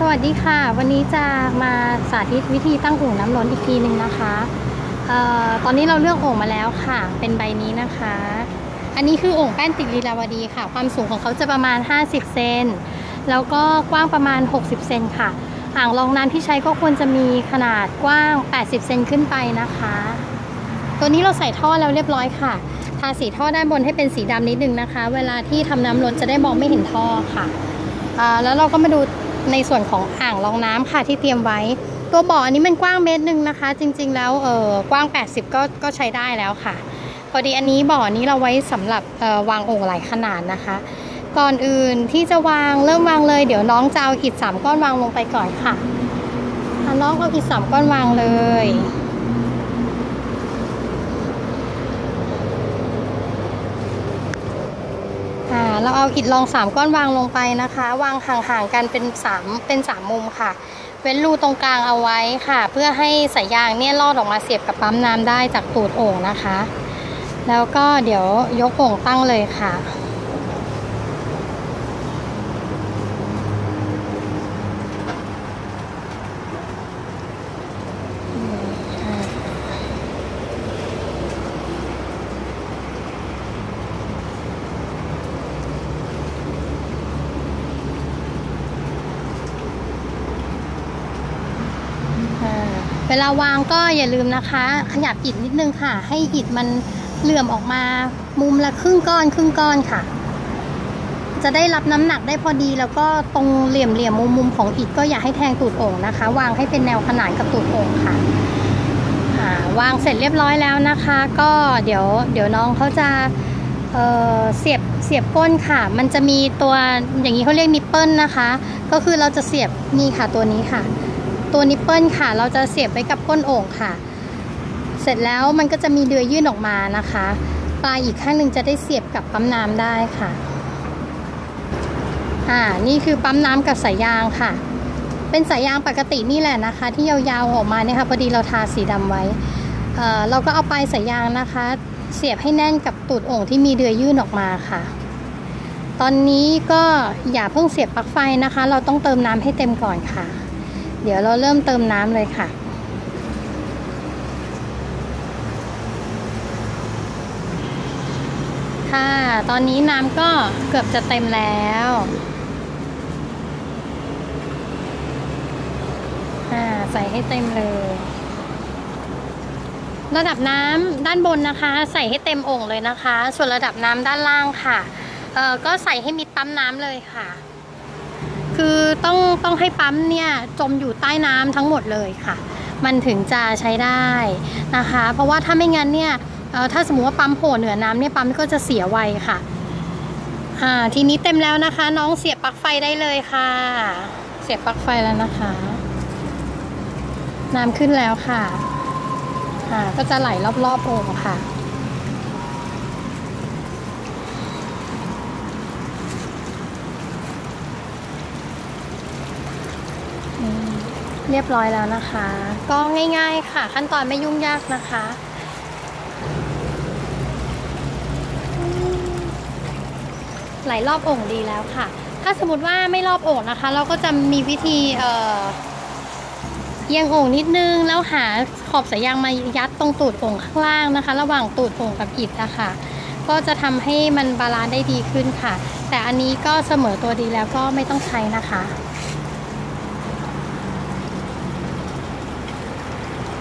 สวัสดีค่ะ วันนี้จะมาสาธิตวิธีตั้งโอ่งน้ำร้อนอีกทีหนึ่งนะคะออตอนนี้เราเลือกโอ่งมาแล้วค่ะ เป็นใบนี้นะคะ อันนี้คือโอ่งแป้นติดลีลาวดีค่ะ ความสูงของเขาจะประมาณ 50 เซนแล้วก็กว้างประมาณ 60 เซนค่ะ อ่างรองน้ำที่ใช้ก็ควรจะมีขนาดกว้าง 80 เซนขึ้นไปนะคะ ตัวนี้เราใส่ท่อแล้วเรียบร้อยค่ะ ทาสีท่อด้านบนให้เป็นสีดำนิดนึงนะคะ เวลาที่ทำน้ำล้นจะได้มองไม่เห็นท่อค่ะแล้วเราก็มาดู ในส่วนของอ่างรองน้ำค่ะที่เตรียมไว้ ตัวบ่ออันนี้มันกว้างเมตรหนึ่งนะคะ จริง ๆ แล้วเออกว้าง 80 ก็ก็ใช้ได้แล้วค่ะ พอดีอันนี้บ่อนี้เราไว้สำหรับออวางโอ่งหลายขนาดนะคะ ก่อนอื่นที่จะวางเริ่มวางเลยเดี๋ยวน้องจะเอาอิฐสามก้อนวางลงไปก่อนค่ะอะน้องเอาอิฐสามก้อนวางเลย เราเอาอิฐรองสามก้อนวางลงไปนะคะ วางห่างๆกันเป็นสามเป็นสามมุมค่ะ เว้นรูตรงกลางเอาไว้ค่ะ เพื่อให้สายยางเนี่ยลอดออกมาเสียบกับปั๊มน้ำได้จากตูดโอ่งนะคะ แล้วก็เดี๋ยวยกโอ่งตั้งเลยค่ะ เวลาวางก็อย่าลืมนะคะ ขยับอิฐนิดนึงค่ะ ให้อิฐมันเหลื่อมออกมามุมละครึ่งก้อนครึ่งก้อนค่ะ จะได้รับน้ำหนักได้พอดีแล้วก็ตรงเหลี่ยมเหลี่ยมมุมมุมของอิฐก็อย่าให้แทงตูดโอ่งนะคะ วางให้เป็นแนวขนานกับตูดโอ่งค่ะวางเสร็จเรียบร้อยแล้วนะคะ ก็เดี๋ยวเดี๋ยวน้องเขาจะเเสียบเสียบก้นค่ะ มันจะมีตัวอย่างนี้เขาเรียกนิปเปิลนะคะ ก็คือเราจะเสียบนี่ค่ะตัวนี้ค่ะ ตัวนิปเปิลค่ะ เราจะเสียบไว้กับก้นโอ่งค่ะ เสร็จแล้วมันก็จะมีเดือยยื่นออกมานะคะ ปลายอีกข้างหนึ่งจะได้เสียบกับปั๊มน้ำได้ค่ะ อ่า นี่คือปั๊มน้ำกับสายยางค่ะ เป็นสายยางปกตินี่แหละนะคะ ที่ยาวๆออกมาเนี่ยค่ะพอดีเราทาสีดำไว้ เอ่อเราก็เอาปลายสายยางนะคะ เสียบให้แน่นกับตูดโอ่งที่มีเดือยยื่นออกมาค่ะตอนนี้ก็อย่าเพิ่งเสียบปลั๊กไฟนะคะ เราต้องเติมน้ำให้เต็มก่อนค่ะ เดี๋ยวเราเริ่มเติมน้ำเลยค่ะ ค่ะ ตอนนี้น้ำก็เกือบจะเต็มแล้วอ่าใส่ให้เต็มเลย ระดับน้ำด้านบนนะคะ ใส่ให้เต็มโอ่งเลยนะคะ ส่วนระดับน้ำด้านล่างค่ะ เอ่อก็ใส่ให้มิดปั๊มน้ำเลยค่ะ คือต้องต้องให้ปั๊มเนี่ยจมอยู่ใต้น้ำทั้งหมดเลยค่ะ มันถึงจะใช้ได้นะคะ เพราะว่าถ้าไม่งั้นเนี่ยถ้าสมมติว่าปั๊มโผล่เหนือน้ำเนี่ยปั๊มก็จะเสียไวค่ะอ่าทีนี้เต็มแล้วนะคะ น้องเสียบปลั๊กไฟได้เลยค่ะ เสียบปลั๊กไฟแล้วนะคะ น้ำขึ้นแล้วค่ะอ่าก็จะไหลรอบๆโอ่งค่ะ เรียบร้อยแล้วนะคะ ก็ง่ายๆค่ะ ขั้นตอนไม่ยุ่งยากนะคะ หลายรอบโอ่งดีแล้วค่ะ ถ้าสมมติว่าไม่รอบโอ่งนะคะ เราก็จะมีวิธีเอ่อเอียงโอ่งนิดนึง แล้วหาขอบสายยางมายัดตรงตูดโอ่งข้างล่างนะคะ ระหว่างตูดโอ่งกับอิฐนะคะก็จะทำให้มันบาลานซ์ได้ดีขึ้นค่ะ แต่อันนี้ก็เสมอตัวดีแล้วก็ไม่ต้องใช้นะคะ